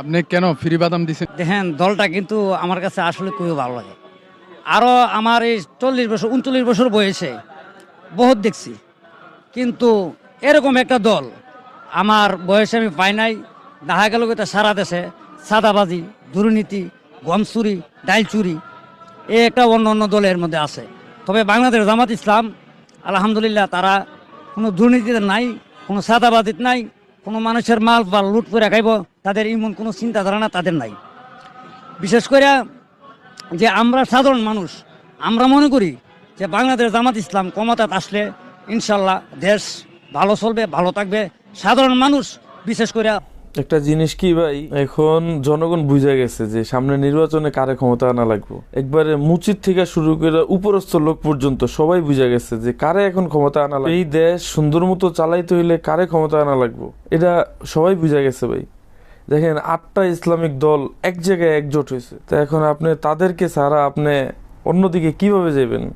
আপনি কেন ফ্রি বাদাম দিছেন? দেখেন, দলটা কিন্তু আমার কাছে আসলে খুবই ভালো লাগে। আরও আমার এই চল্লিশ বছর, উনচল্লিশ বছর বয়সে বহুত দেখছি। কিন্তু এরকম একটা দল আমার বয়সে আমি পাই নাই। দেখা গেল এটা সারা দেশে সাদাবাজি, দুর্নীতি গম চুরি ডাইল চুরি এ একটা অন্য অন্য দলের মধ্যে আছে। তবে বাংলাদেশ জামাত ইসলাম, আলহামদুলিল্লাহ তারা কোনো দুর্নীতিতে নাই, কোনো সাদাবাজিত নাই। কোনো মানুষের মাল বা লুট করে খাইব, তাদের এমন কোনো চিন্তা ধারণা তাদের নাই। বিশেষ করে যে আমরা সাধারণ মানুষ, আমরা মনে করি যে বাংলাদেশ জামাত ইসলাম ক্ষমতাত আসলে ইনশাল্লাহ দেশ ভালো চলবে, ভালো থাকবে। সাধারণ মানুষ, বিশেষ করে একটা জিনিস কি ভাই? এখন জনগণ বুঝে গেছে যে সামনে নির্বাচনে কারে ক্ষমতা আনা লাগবে। একবারে মুচির থেকে শুরু করে উপরস্থ লোক পর্যন্ত সবাই বুঝে গেছে যে কারে এখন ক্ষমতা আনা লাগবে। এই দেশ সুন্দর মতো চালাইতে হইলে কারে ক্ষমতা আনা লাগবে? এটা সবাই বুঝে গেছে ভাই। দেখেন, আটটা ইসলামিক দল এক জায়গায় একজোট হয়েছে। তো এখন আপনি তাদেরকে ছাড়া আপনি অন্যদিকে কীভাবে যাবেন